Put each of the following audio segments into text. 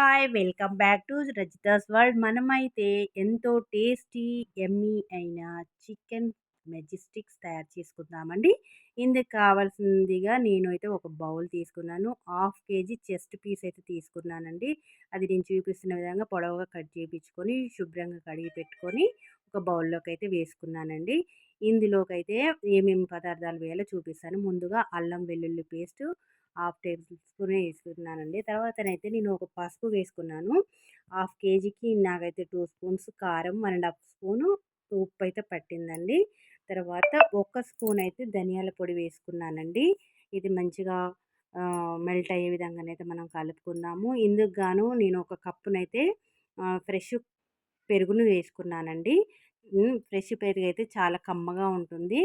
Hi welcome back to Rajitha's world. మనమైతే ఎంతో tasty yummy అయిన చికెన్ మెజిస్టిక్స్ తయారు చేసుకుందామండి. ఇందుకు కావాల్సిందిగా నేను అయితే ఒక బౌల్ తీసుకున్నాను. హాఫ్ కేజీ చెస్ట్ పీస్ అయితే తీసుకున్నానండి. అది నేను చూపిస్తున్న విధంగా పొడవుగా కట్ చేయించుకొని శుభ్రంగా కడిగి పెట్టుకొని ఒక బౌల్లోకి అయితే వేసుకున్నానండి. ఇందులోకి అయితే ఏమేమి పదార్థాలు వేయాలో చూపిస్తాను. ముందుగా అల్లం వెల్లుల్లి పేస్ట్ హాఫ్ టేబుల్ స్పూన్ వేసుకున్నానండి. తర్వాతనైతే నేను ఒక పసుపు వేసుకున్నాను. హాఫ్ కేజీకి నాకైతే టూ స్పూన్స్ కారం వన్ అండ్ హాఫ్ స్పూను ఉప్పు అయితే పట్టిందండి. తర్వాత ఒక స్పూన్ అయితే ధనియాల పొడి వేసుకున్నానండి. ఇది మంచిగా మెల్ట్ అయ్యే విధంగానైతే మనం కలుపుకుందాము. ఇందుకు గాను నేను ఒక కప్పునైతే ఫ్రెష్ పెరుగును వేసుకున్నానండి. ఫ్రెష్ పెరుగు అయితే చాలా కమ్మగా ఉంటుంది.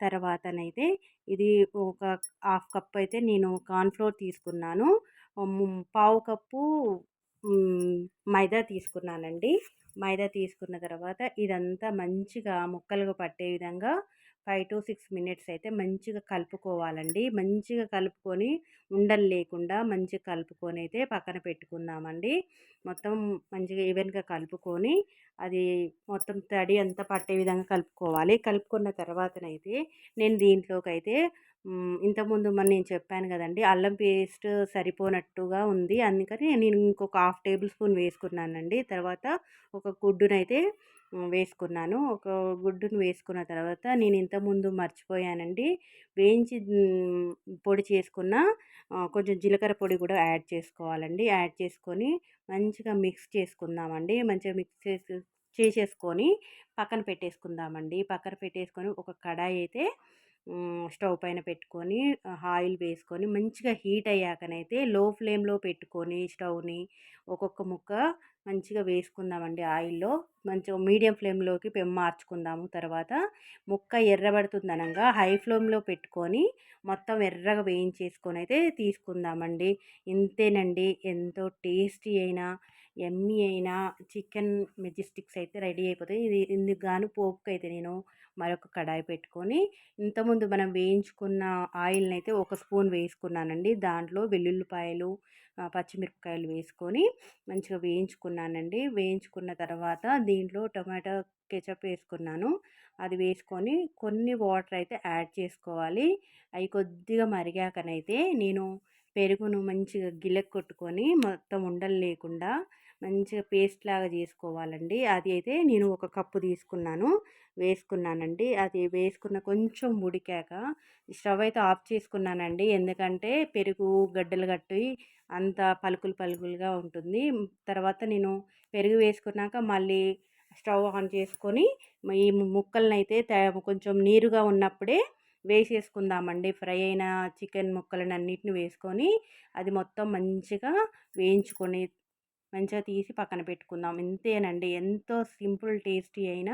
తర్వాతనైతే ఇది ఒక హాఫ్ కప్ అయితే నేను కార్న్ఫ్లోర్ తీసుకున్నాను. పావు కప్పు మైదా తీసుకున్నానండి. మైదా తీసుకున్న తర్వాత ఇదంతా మంచిగా ముక్కలుగా పట్టే విధంగా ఫైవ్ టు సిక్స్ మినిట్స్ అయితే మంచిగా కలుపుకోవాలండి. మంచిగా కలుపుకొని ఉండలు లేకుండా మంచిగా కలుపుకొని అయితే పక్కన పెట్టుకుందామండి. మొత్తం మంచిగా ఈవెన్గా కలుపుకొని అది మొత్తం తడి అంతా పట్టే విధంగా కలుపుకోవాలి. కలుపుకున్న తర్వాతనైతే నేను దీంట్లోకి అయితే ఇంతకుముందు మరి నేను చెప్పాను కదండి అల్లం పేస్ట్ సరిపోనట్టుగా ఉంది. అందుకని నేను ఇంకొక హాఫ్ టేబుల్ స్పూన్ వేసుకున్నానండి. తర్వాత ఒక గుడ్డునైతే వేసుకున్నాను. ఒక గుడ్డును వేసుకున్న తర్వాత నేను ఇంతకుముందు మర్చిపోయానండి. వేయించి పొడి చేసుకున్న కొంచెం జీలకర్ర పొడి కూడా యాడ్ చేసుకోవాలండి. యాడ్ చేసుకొని మంచిగా మిక్స్ చేసుకుందామండి. మంచిగా మిక్స్ చేసి చేసేసుకొని పక్కన పెట్టేసుకుందామండి. పక్కన పెట్టేసుకొని ఒక కడాయి అయితే స్టవ్ పైన పెట్టుకొని ఆయిల్ వేసుకొని మంచిగా హీట్ అయ్యాకనైతే లో ఫ్లేమ్లో పెట్టుకొని స్టవ్ని ఒక్కొక్క ముక్క మంచిగా వేసుకుందామండి ఆయిల్లో. మంచిగా మీడియం ఫ్లేమ్లోకి మార్చుకుందాము తర్వాత ముక్క ఎర్రబడుతుంది అనగా హై ఫ్లేమ్లో పెట్టుకొని మొత్తం ఎర్రగా వేయించేసుకొని అయితే తీసుకుందామండి. ఇంతేనండి. ఎంతో టేస్టీ అయినా ఎమ్మీ అయినా చికెన్ మెజిస్టిక్స్ అయితే రెడీ అయిపోతాయి. ఇది ఇందుకు గాను పోపుకి అయితే నేను మరొక కడాయి పెట్టుకొని ఇంతకుముందు మనం వేయించుకున్న ఆయిల్ని అయితే ఒక స్పూన్ వేసుకున్నానండి. దాంట్లో వెల్లుల్లిపాయలు పచ్చిమిరపకాయలు వేసుకొని మంచిగా వేయించుకున్నానండి. వేయించుకున్న తర్వాత దీంట్లో టొమాటో కెచప్ వేసుకున్నాను. అది వేసుకొని కొన్ని వాటర్ అయితే యాడ్ చేసుకోవాలి. అవి కొద్దిగా మరిగాకనైతే నేను పెరుగును మంచిగా గిలెక్ కొట్టుకొని మొత్తం ఉండలు లేకుండా మంచిగా పేస్ట్ లాగా చేసుకోవాలండి. అది అయితే నేను ఒక కప్పు తీసుకున్నాను. వేసుకున్నానండి. అది వేసుకున్న కొంచెం ఉడికాక స్టవ్ అయితే ఆఫ్ చేసుకున్నానండి. ఎందుకంటే పెరుగు గడ్డలు కట్టి అంత పలుకులు పలుకులుగా ఉంటుంది. తర్వాత నేను పెరుగు వేసుకున్నాక మళ్ళీ స్టవ్ ఆన్ చేసుకొని ఈ ముక్కలను అయితే కొంచెం నీరుగా ఉన్నప్పుడే వేసేసుకుందామండి. ఫ్రై అయిన చికెన్ ముక్కలను అన్నిటిని వేసుకొని అది మొత్తం మంచిగా వేయించుకొని మంచిగా తీసి పక్కన పెట్టుకుందాం. ఇంతేనండి. ఎంతో సింపుల్ టేస్టీ అయిన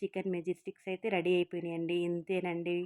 చికెన్ మెజిస్టిక్స్ అయితే రెడీ అయిపోయినాయండి. ఇంతేనండి.